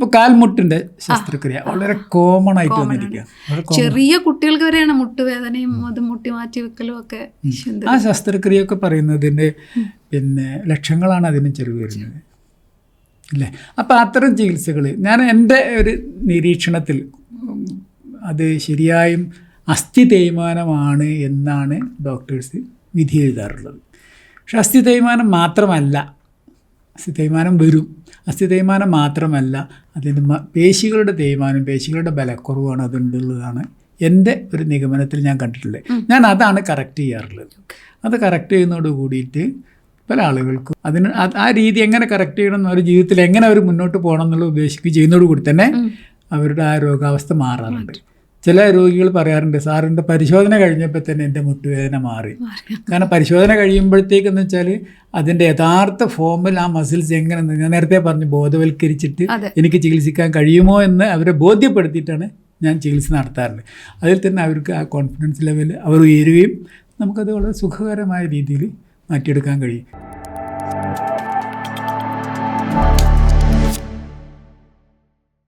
ഇപ്പോൾ കാൽമുട്ടിന്റെ ശസ്ത്രക്രിയ വളരെ കോമൺ ആയിട്ട് വന്നിരിക്കുക ചെറിയ കുട്ടികൾക്ക് വരെയാണ് മുട്ടുവേദനയും അത് മുട്ടി മാറ്റി വെക്കലും ഒക്കെ ആ ശസ്ത്രക്രിയ ഒക്കെ പറയുന്നതിന്റെ പിന്നെ ലക്ഷങ്ങളാണ് അതിന് ചെറിയ വരുന്നത്. അല്ലേ? അപ്പോൾ അത്തരം ചികിത്സകൾ ഞാൻ എന്റെ ഒരു നിരീക്ഷണത്തിൽ അത് ശരിയായും അസ്ഥി തേയ്മാനമാണ് എന്നാണ് ഡോക്ടേഴ്സ് വിധി എഴുതാറുള്ളത്. പക്ഷെ അസ്ഥി തേയ്മാനം മാത്രമല്ല അസ്ഥി തേയ്മാനം വരും. അസ്ഥി തേയ്മാനം മാത്രമല്ല അതിന് പേശികളുടെ തേയ്മാനം പേശികളുടെ ബലക്കുറവാണ് അതുണ്ടുള്ളതാണ്. എന്റെ ഒരു നിഗമനത്തിൽ ഞാൻ കണ്ടിട്ടുള്ളത്. ഞാൻ അതാണ് കറക്റ്റ് ചെയ്യാറുള്ളത്. അത് കറക്റ്റ് ചെയ്യുന്നതോട് കൂടിയിട്ട് പല ആളുകൾക്കും അതിന് ആ- രീതി എങ്ങനെ കറക്റ്റ് ചെയ്യണം എന്നൊരു ജീവിതത്തിൽ എങ്ങനെ അവർ മുന്നോട്ട് പോകണം എന്നുള്ള ഉദ്ദേശിക്കുകയും ചെയ്യുന്നതോട് കൂടി തന്നെ അവരുടെ ആ രോഗാവസ്ഥ മാറാറുണ്ട്. ചില രോഗികൾ പറയാറുണ്ട് സാറിന്റെ പരിശോധന കഴിഞ്ഞപ്പോൾ തന്നെ എന്റെ മുട്ടുവേദന മാറി. കാരണം പരിശോധന കഴിയുമ്പോഴത്തേക്കെന്ന് വെച്ചാൽ അതിന്റെ യഥാർത്ഥ ഫോമിൽ ആ മസിൽസ് എങ്ങനെ ഞാൻ നേരത്തെ പറഞ്ഞു ബോധവൽക്കരിച്ചിട്ട് എനിക്ക് ചികിത്സിക്കാൻ കഴിയുമോ എന്ന് അവരെ ബോധ്യപ്പെടുത്തിയിട്ടാണ് ഞാൻ ചികിത്സ നടത്താറുണ്ട്. അതിൽ തന്നെ അവർക്ക് ആ കോൺഫിഡൻസ് ലെവൽ അവർ ഉയരുകയും നമുക്കത് വളരെ സുഖകരമായ രീതിയിൽ മാറ്റിയെടുക്കാൻ കഴിയും.